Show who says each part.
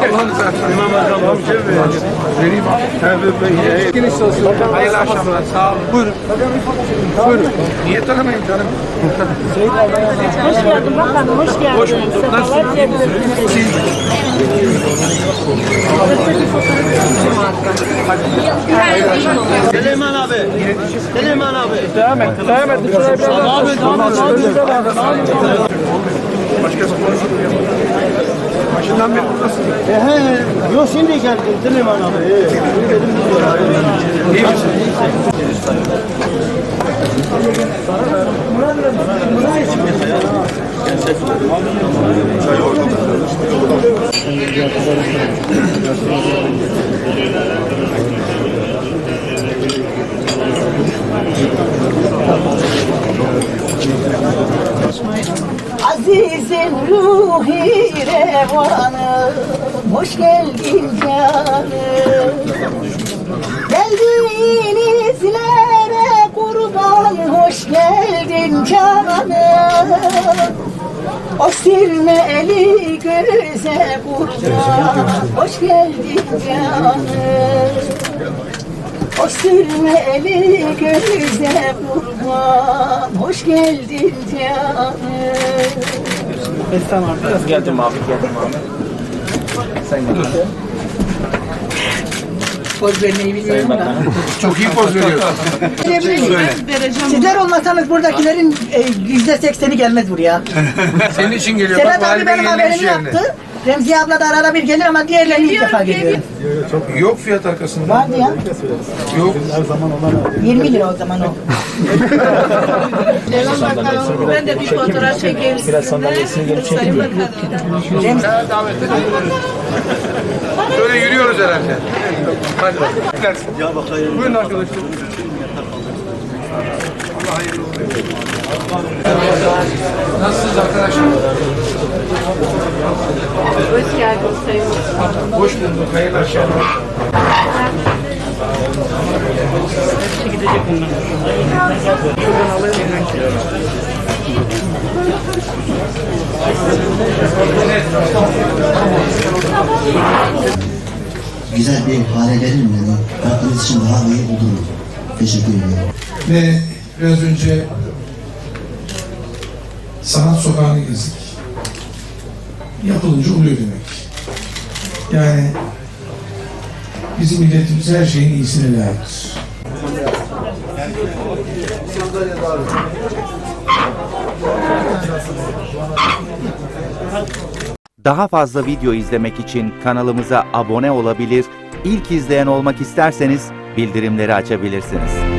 Speaker 1: Allah'ını seversen. İmam Hocam. Vereyim abi. Geniş olsun. Hayırlı akşamlar. Sağ olun. Buyurun. Buyurun. Niye tanımayayım canım?
Speaker 2: Hoş geldin bakalım, hoş geldin.
Speaker 1: Hoş bulduk. Nasılsınız?
Speaker 2: Getirdiniz.
Speaker 3: Süleyman abi.
Speaker 1: Başından beri buradasın.
Speaker 3: He he. Yok şimdi geldim Süleyman abi.
Speaker 1: İyi misin?
Speaker 4: Azizim ruhi revanı. Hoş geldin canım. Geldiğinizlere kurban Hoş geldin canım. O silmeli göze kurban. Hoş geldin canım. O sürmeli göze kurban. Hoş geldin canım
Speaker 3: Geldim abi geldim abi.
Speaker 4: Poz vermeyi bilmiyorum da.
Speaker 1: Çok iyi poz veriyorsun.
Speaker 4: Sizler olmasanız buradakilerin e, yüzde sekseni gelmez buraya.
Speaker 1: Senin için geliyor.
Speaker 4: Sedat abi benim haberimi yaptı. Remziye abla da arada bir gelir ama diğerlerini ilk defa geliyor.
Speaker 1: Yok fiyat arkasında.
Speaker 4: Vardı ya.
Speaker 1: Yok.
Speaker 4: 20 lira o zaman o.
Speaker 2: Ben de bir fotoğraf çekeyim Biraz sandalyesini geri çekeyim.
Speaker 4: Remzi
Speaker 1: Davet edelim. Böyle yürüyoruz herhalde. Hadi.
Speaker 3: Ya bakayım.
Speaker 1: Buyurun arkadaşlar. Allah hayırlı olsun. Nasılsınız arkadaşlar?
Speaker 2: Hoş geldin Sayın.
Speaker 1: Hoş bulduk. Hayırlı akşamlar.
Speaker 5: Güzel bir hale verir mi. Yaptığınız için daha iyi bulurum. Teşekkür ediyorum.
Speaker 6: ve biraz önce sanat sokağını gezdik. Yapılınca oluyor demek. Yani bizim milletimiz her şeyin iyisine layıktır.
Speaker 7: Daha fazla video izlemek için kanalımıza abone olabilir, ilk izleyen olmak isterseniz bildirimleri açabilirsiniz.